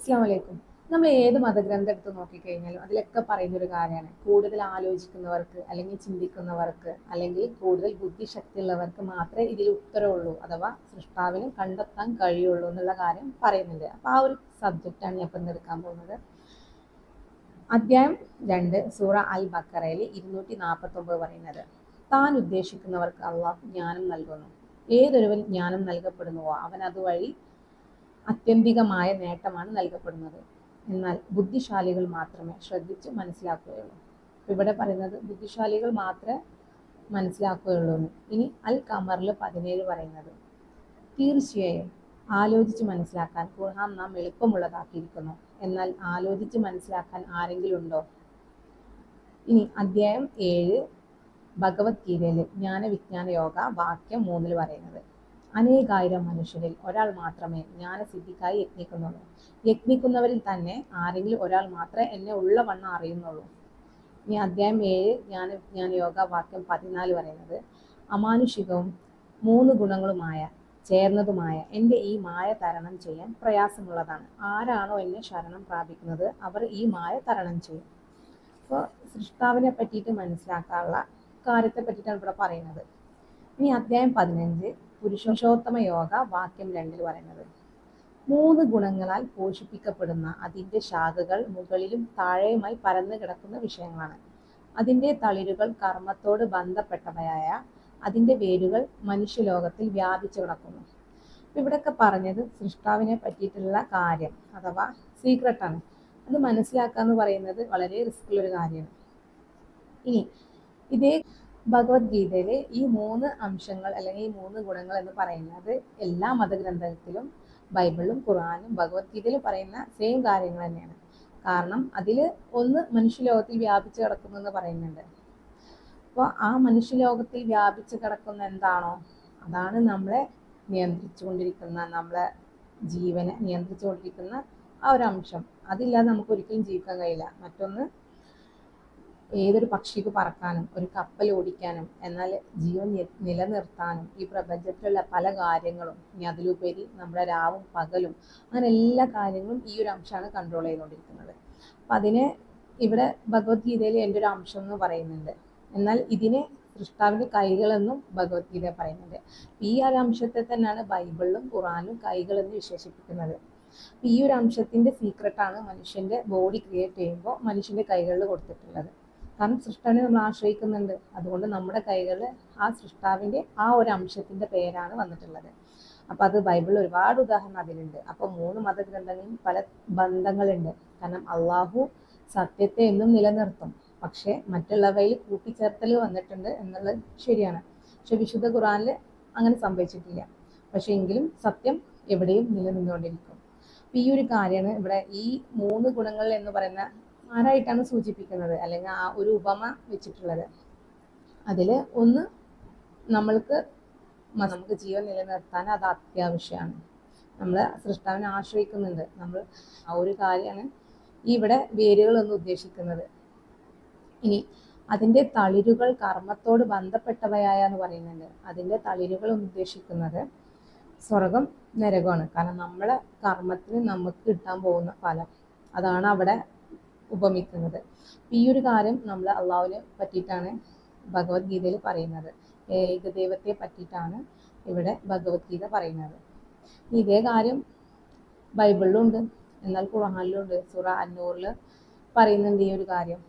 അസ്സാം നമ്മൾ ഏത് മതഗ്രന്ഥം എടുത്ത് നോക്കിക്കഴിഞ്ഞാലും അതിലൊക്കെ പറയുന്ന ഒരു കാര്യമാണ്. കൂടുതൽ ആലോചിക്കുന്നവർക്ക് അല്ലെങ്കിൽ ചിന്തിക്കുന്നവർക്ക് അല്ലെങ്കിൽ കൂടുതൽ ബുദ്ധിശക്തി ഉള്ളവർക്ക് മാത്രമേ ഇതിൽ ഉത്തരവുള്ളൂ അഥവാ സൃഷ്ടാവിന് കണ്ടെത്താൻ കഴിയുള്ളൂ എന്നുള്ള കാര്യം പറയുന്നുണ്ട്. അപ്പോൾ ആ ഒരു സബ്ജക്റ്റാണ് ഞാൻ ഇപ്പം എടുക്കാൻ പോകുന്നത്. അദ്ധ്യായം രണ്ട് സൂറ അൽ ബക്കറയിൽ ഇരുന്നൂറ്റി നാൽപ്പത്തൊമ്പത് പറയുന്നത് താൻ ഉദ്ദേശിക്കുന്നവർക്ക് അള്ളാഹ് ജ്ഞാനം നൽകുന്നു. ഏതൊരുവൻ ജ്ഞാനം നൽകപ്പെടുന്നുവോ അവൻ അതുവഴി അത്യന്തികമായ നേട്ടമാണ് നൽകപ്പെടുന്നത്. എന്നാൽ ബുദ്ധിശാലികൾ മാത്രമേ ശ്രദ്ധിച്ച് മനസ്സിലാക്കുകയുള്ളൂ. ഇവിടെ പറയുന്നത് ബുദ്ധിശാലികൾ മാത്രമേ മനസ്സിലാക്കുകയുള്ളൂ ഇനി അൽ കമറിൽ പതിനേഴ് പറയുന്നത്. തീർച്ചയായും ആലോചിച്ച് മനസ്സിലാക്കാൻ ഖുർഹാൻ നാം എളുപ്പമുള്ളതാക്കിയിരിക്കുന്നു. എന്നാൽ ആലോചിച്ച് മനസ്സിലാക്കാൻ ആരെങ്കിലും ഉണ്ടോ? ഇനി അധ്യായം ഏഴ് ഭഗവത്ഗീതയിലെ ജ്ഞാനവിജ്ഞാന യോഗ വാക്യം മൂന്നിൽ പറയുന്നത്. അനേകായിരം മനുഷ്യരിൽ ഒരാൾ മാത്രമേ ജ്ഞാനസിദ്ധിക്കായി യത്നിക്കുന്നുള്ളൂ. യത്നിക്കുന്നവരിൽ തന്നെ ആരെങ്കിലും ഒരാൾ മാത്രമേ എന്നെ ഉള്ള വണ്ണം അറിയുന്നുള്ളൂ. ഇനി അധ്യായം ഏഴ് ജ്ഞാന വിജ്ഞാന യോഗ വാക്യം പതിനാല് പറയുന്നത് അമാനുഷികവും മൂന്ന് ഗുണങ്ങളുമായ ചേർന്നതുമായ എന്റെ ഈ മായ തരണം ചെയ്യാൻ പ്രയാസമുള്ളതാണ്. ആരാണോ എന്നെ ശരണം പ്രാപിക്കുന്നത് അവർ ഈ മായ തരണം ചെയ്യും. അപ്പോൾ സൃഷ്ടാവിനെ പറ്റിയിട്ട് മനസ്സിലാക്കാനുള്ള കാര്യത്തെ പറ്റിയിട്ടാണ് ഇവിടെ പറയുന്നത്. ഇനി അധ്യായം പതിനഞ്ച് പുരുഷോത്തമ യോഗ വാക്യം രണ്ടിൽ പറയുന്നത്. മൂന്ന് ഗുണങ്ങളാൽ പോഷിപ്പിക്കപ്പെടുന്ന അതിന്റെ ശാഖകൾ മുകളിലും താഴെയുമായി പരന്നു കിടക്കുന്ന വിഷയങ്ങളാണ്. അതിന്റെ തളിരുകൾ കർമ്മത്തോട് ബന്ധപ്പെട്ടവയായ അതിന്റെ വേരുകൾ മനുഷ്യലോകത്തിൽ വ്യാപിച്ചു കിടക്കുന്നു. ഇവിടെയൊക്കെ പറഞ്ഞത് സൃഷ്ടാവിനെ പറ്റിയിട്ടുള്ള കാര്യം അഥവാ സീക്രട്ടാണ്. അത് മനസ്സിലാക്കുക എന്ന് പറയുന്നത് വളരെ റിസ്ക്കുള്ളൊരു ഒരു കാര്യമാണ്. ഇനി ഇതേ ഭഗവത്ഗീതയിലെ ഈ മൂന്ന് അംശങ്ങൾ അല്ലെങ്കിൽ ഈ മൂന്ന് ഗുണങ്ങൾ എന്ന് പറയുന്നത് എല്ലാ മതഗ്രന്ഥത്തിലും ബൈബിളിലും ഖുറാനും ഭഗവത്ഗീതയിലും പറയുന്ന സെയിം കാര്യങ്ങൾ തന്നെയാണ്. കാരണം അതിൽ ഒന്ന് മനുഷ്യലോകത്തിൽ വ്യാപിച്ചു കിടക്കുന്നു എന്ന് പറയുന്നുണ്ട്. അപ്പോൾ ആ മനുഷ്യലോകത്തിൽ വ്യാപിച്ചു കിടക്കുന്ന എന്താണോ? അതാണ് നമ്മളെ നിയന്ത്രിച്ചുകൊണ്ടിരിക്കുന്ന നമ്മളെ ജീവനെ നിയന്ത്രിച്ചുകൊണ്ടിരിക്കുന്ന ആ ഒരു അംശം. അതില്ലാതെ നമുക്ക് ഒരിക്കലും ജീവിക്കാൻ കഴിയില്ല. മറ്റൊന്ന് ഏതൊരു പക്ഷിക്ക് പറക്കാനും ഒരു കപ്പൽ ഓടിക്കാനും എന്നാൽ ജീവൻ നിലനിർത്താനും ഈ പ്രപഞ്ചത്തിലുള്ള പല കാര്യങ്ങളും ഇനി അതിലുപരി നമ്മുടെ രാവും പകലും അങ്ങനെ എല്ലാ കാര്യങ്ങളും ഈ ഒരു അംശമാണ് കൺട്രോൾ ചെയ്തുകൊണ്ടിരിക്കുന്നത്. അപ്പം അതിനെ ഇവിടെ ഭഗവത്ഗീതയിൽ എന്റെ ഒരു അംശം എന്ന് പറയുന്നുണ്ട്. എന്നാൽ ഇതിനെ സൃഷ്ടാവിന്റെ കൈകളെന്നും ഭഗവത്ഗീത പറയുന്നുണ്ട്. ഈ ഒരു അംശത്തെ തന്നെയാണ് ബൈബിളിലും ഖുറാനും കൈകളെന്ന് വിശേഷിപ്പിക്കുന്നത്. ഈ ഒരു അംശത്തിന്റെ സീക്രട്ടാണ് മനുഷ്യന്റെ ബോഡി ക്രിയേറ്റ് ചെയ്യുമ്പോൾ മനുഷ്യന്റെ കൈകളിൽ കൊടുത്തിട്ടുള്ളത്. കാരണം സൃഷ്ടാവിനെ നമ്മൾ ആശ്രയിക്കുന്നുണ്ട്. അതുകൊണ്ട് നമ്മുടെ കൈകളിൽ ആ സൃഷ്ടാവിന്റെ ആ ഒരു അംശത്തിന്റെ പേരാണ് വന്നിട്ടുള്ളത്. അപ്പോൾ അത് ബൈബിളിൽ ഒരുപാട് ഉദാഹരണം അതിലുണ്ട്. അപ്പോൾ മൂന്ന് മതഗ്രന്ഥങ്ങളിലും പല ബന്ധങ്ങളുണ്ട്. കാരണം അള്ളാഹു സത്യത്തെ എന്നും നിലനിർത്തും. പക്ഷേ മറ്റുള്ളവയിൽ കൂട്ടിച്ചേർത്തൽ വന്നിട്ടുണ്ട് എന്നുള്ളത് ശരിയാണ്. പക്ഷെ വിശുദ്ധ ഖുറാനിൽ അങ്ങനെ സംഭവിച്ചിട്ടില്ല. പക്ഷേ എങ്കിലും സത്യം എവിടെയും നിലനിന്നുകൊണ്ടിരിക്കും. അപ്പം ഈ ഒരു കാര്യമാണ് ഇവിടെ ഈ മൂന്ന് ഗുണങ്ങൾ എന്ന് പറയുന്ന ആരായിട്ടാണ് സൂചിപ്പിക്കുന്നത്? അല്ലെങ്കിൽ ആ ഒരു ഉപമ വെച്ചിട്ടുള്ളത്. അതിൽ ഒന്ന് നമ്മൾക്ക് നമുക്ക് ജീവൻ നിലനിർത്താൻ അത് അത്യാവശ്യമാണ്. നമ്മൾ സൃഷ്ടാവിനെ ആശ്രയിക്കുന്നുണ്ട്. നമ്മൾ ആ ഒരു കാര്യമാണ് ഇവിടെ വേരുകൾ എന്ന് ഉദ്ദേശിക്കുന്നത്. ഇനി അതിന്റെ തളിരുകൾ കർമ്മത്തോട് ബന്ധപ്പെട്ടവയായ എന്ന് പറയുന്നുണ്ട്. അതിന്റെ തളിരുകൾ ഉദ്ദേശിക്കുന്നത് സ്വർഗം നരകമാണ്. കാരണം നമ്മളെ കർമ്മത്തിന് നമുക്ക് കിട്ടാൻ പോകുന്ന ഫലം. അതാണ് അവിടെ ഉപമിക്കുന്നത്. ഈ ഒരു കാര്യം നമ്മൾ അള്ളാഹുവിനെ പറ്റിയിട്ടാണ് ഭഗവത്ഗീതയിൽ പറയുന്നത്. ഏകദൈവത്തെ പറ്റിയിട്ടാണ് ഇവിടെ ഭഗവത്ഗീത പറയുന്നത്. ഇതേ കാര്യം ബൈബിളിലും ഉണ്ട്. എന്നാൽ ഖുർആനിലും ഉണ്ട്. സൂറ അന്നൂറിൽ പറയുന്നുണ്ട് ഈ ഒരു കാര്യം.